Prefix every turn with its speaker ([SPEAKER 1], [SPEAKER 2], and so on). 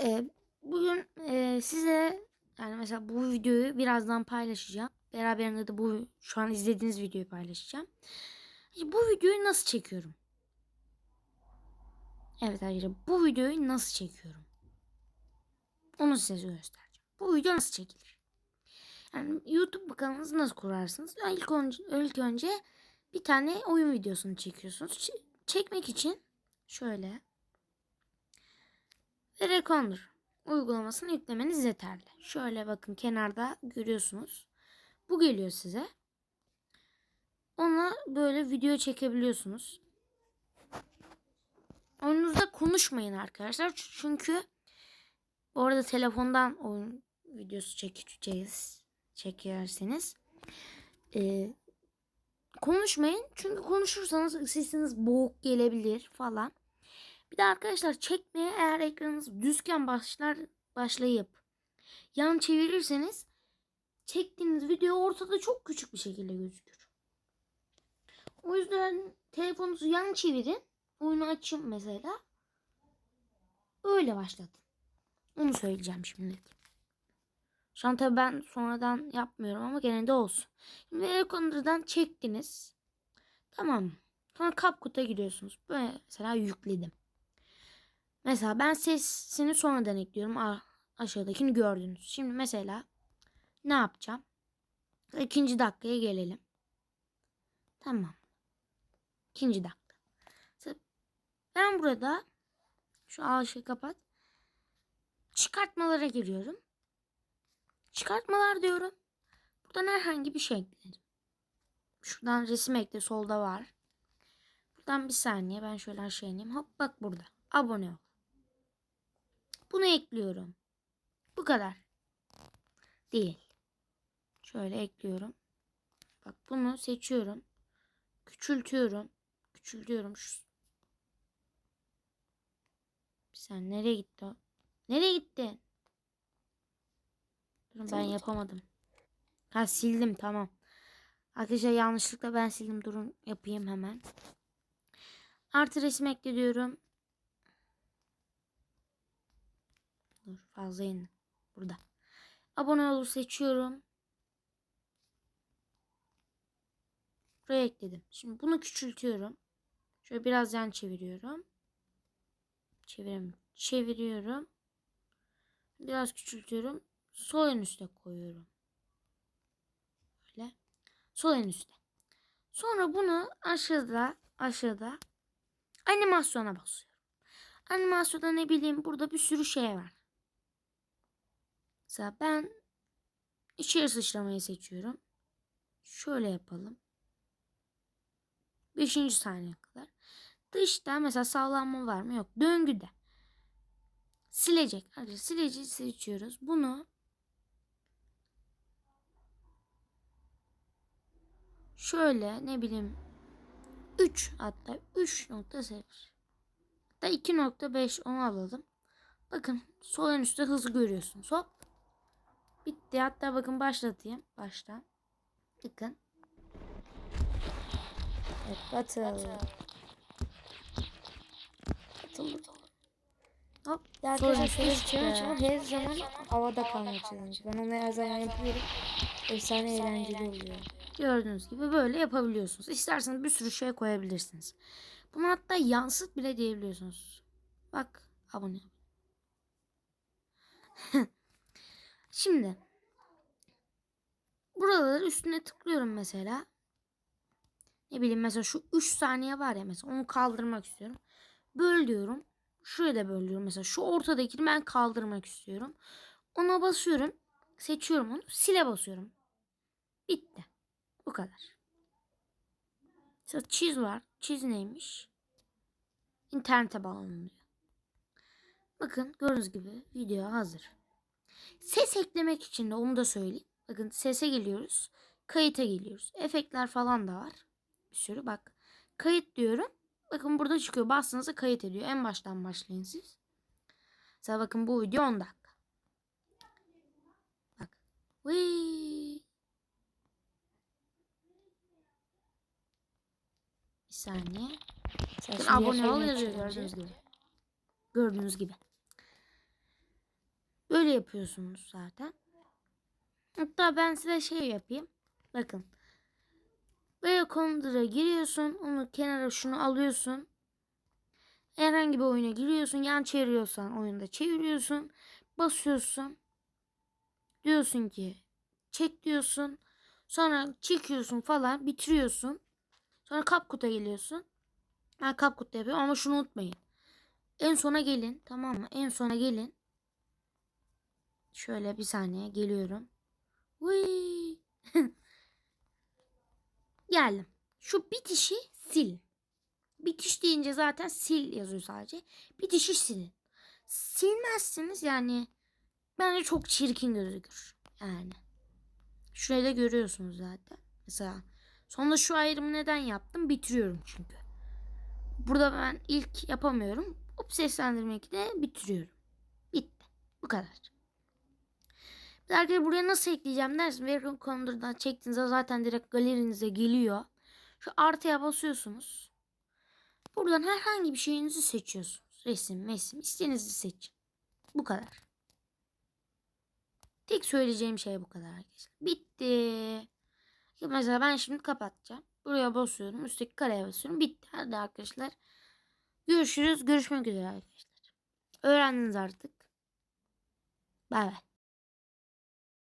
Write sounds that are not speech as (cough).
[SPEAKER 1] e, bugün e, size yani mesela bu videoyu birazdan paylaşacağım. Beraberinde de bu şu an izlediğiniz videoyu paylaşacağım. Bu videoyu nasıl çekiyorum? Evet arkadaşlar bu videoyu nasıl çekiyorum? Onu size göstereceğim. Bu video nasıl çekilir? Yani YouTube kanalınızı nasıl kurarsınız? İlk önce, ilk önce bir tane oyun videosunu çekiyorsunuz. Ç- çekmek için şöyle ve Recorder uygulamasını yüklemeniz yeterli. Şöyle bakın kenarda görüyorsunuz. Bu geliyor size. Ona böyle video çekebiliyorsunuz. Oyununuzda konuşmayın arkadaşlar. Çünkü bu arada telefondan oyun videosu çekeceğiz. Çekerseniz. Ee, konuşmayın. Çünkü konuşursanız sesiniz boğuk gelebilir falan. Bir de arkadaşlar çekmeye eğer ekranınız düzken başlar başlayıp yan çevirirseniz çektiğiniz video ortada çok küçük bir şekilde gözükür. O yüzden telefonunuzu yan çevirin. Oyunu açın mesela. Öyle başlatın. Onu söyleyeceğim şimdi. Şu an tabii ben sonradan yapmıyorum ama gene de olsun. Şimdi Recorder'dan çektiniz. Tamam. Sonra CapCut'a gidiyorsunuz. Böyle mesela yükledim. Mesela ben sesini sonradan ekliyorum. A- aşağıdakini gördünüz. Şimdi mesela ne yapacağım? İkinci dakikaya gelelim. Tamam. İkinci dakika. Ben burada şu aşağı kapat. Çıkartmalara giriyorum. Çıkartmalar diyorum. Buradan herhangi bir şey eklerim. Şuradan resim ekle solda var. Buradan bir saniye ben şöyle aşağı ineyim. Hop bak burada. Abone ol. Bunu ekliyorum. Bu kadar. Değil. Şöyle ekliyorum. Bak bunu seçiyorum. Küçültüyorum. Küçültüyorum. Şu... Sen nereye gitti o? Nereye gitti? Durun ben yapamadım. Ha sildim tamam. Arkadaşlar yanlışlıkla ben sildim. Durun yapayım hemen. Artı resim ekle diyorum. Dur fazla in. Burada. Abone ol seçiyorum. Buraya ekledim. Şimdi bunu küçültüyorum. Şöyle biraz yan çeviriyorum. Çevirem çeviriyorum. Biraz küçültüyorum. Sol en üste koyuyorum. Böyle. Sol en üste. Sonra bunu aşağıda aşağıda animasyona basıyorum. Animasyonda ne bileyim burada bir sürü şey var. Mesela ben içeri sıçramayı seçiyorum. Şöyle yapalım. Beşinci saniye kadar. Dışta mesela sağlanma var mı? Yok. Döngüde. Silecek. Hadi sileci seçiyoruz. Bunu şöyle ne bileyim 3 hatta 3.0 hatta 2.5 onu alalım. Bakın sol en üstte hızı görüyorsunuz. Hop. Bitti. Hatta bakın başlatayım. Baştan. Bakın. Evet batıl. Batıl. Hop. Sonra
[SPEAKER 2] challenge var. Her zaman havada kalma challenge. Ben onu her zaman yapıyorum. Efsane eğlenceli oluyor.
[SPEAKER 1] Gördüğünüz gibi böyle yapabiliyorsunuz. İsterseniz bir sürü şey koyabilirsiniz. Bunu hatta yansıt bile diyebiliyorsunuz. Bak abone. (laughs) Şimdi buraları üstüne tıklıyorum mesela. Ne bileyim mesela şu 3 saniye var ya mesela onu kaldırmak istiyorum. Böl diyorum. Şuraya da böl diyorum. Mesela şu ortadakini ben kaldırmak istiyorum. Ona basıyorum. Seçiyorum onu. Sile basıyorum. Bitti. Bu kadar. Mesela çiz var. Çiz neymiş? İnternete bağlanıyor. Bakın gördüğünüz gibi video hazır. Ses eklemek için de onu da söyleyeyim. Bakın sese geliyoruz. Kayıta geliyoruz. Efektler falan da var. Bir sürü bak. Kayıt diyorum. Bakın burada çıkıyor. Bastığınızda kayıt ediyor. En baştan başlayın siz. Mesela bakın bu video 10 dakika. Bak. Vıy. Bir saniye.
[SPEAKER 2] Sen
[SPEAKER 1] abone ol
[SPEAKER 2] yapayım
[SPEAKER 1] yazıyor gördüğünüz gibi. Gördüğünüz gibi. Böyle yapıyorsunuz zaten. Hatta ben size şey yapayım. Bakın. Böyle Conder'a giriyorsun. Onu kenara şunu alıyorsun. Herhangi bir oyuna giriyorsun. Yan çeviriyorsan oyunda çeviriyorsun. Basıyorsun. Diyorsun ki çek diyorsun. Sonra çekiyorsun falan bitiriyorsun. Sonra Kapkut'a geliyorsun. Ben Kapkut'ta yapıyorum ama şunu unutmayın. En sona gelin tamam mı? En sona gelin. Şöyle bir saniye geliyorum. Uy. (laughs) Geldim. Şu bitişi sil. Bitiş deyince zaten sil yazıyor sadece. Bitişi silin. Silmezsiniz yani bence çok çirkin gözükür. Yani. Şurayı da görüyorsunuz zaten. Mesela sonra şu ayrımı neden yaptım? Bitiriyorum çünkü. Burada ben ilk yapamıyorum. Hop seslendirmek de bitiriyorum. Bitti. Bu kadar. Bir de arkadaşlar buraya nasıl ekleyeceğim dersin. Welcome Conder'dan çektiğinizde zaten direkt galerinize geliyor. Şu artıya basıyorsunuz. Buradan herhangi bir şeyinizi seçiyorsunuz. Resim, mesim istediğinizi seçin. Bu kadar. Tek söyleyeceğim şey bu kadar arkadaşlar. Bitti. Mesela ben şimdi kapatacağım. Buraya basıyorum. Üstteki kareye basıyorum. Bitti. Hadi arkadaşlar. Görüşürüz. Görüşmek üzere arkadaşlar. Öğrendiniz artık. Bay bay.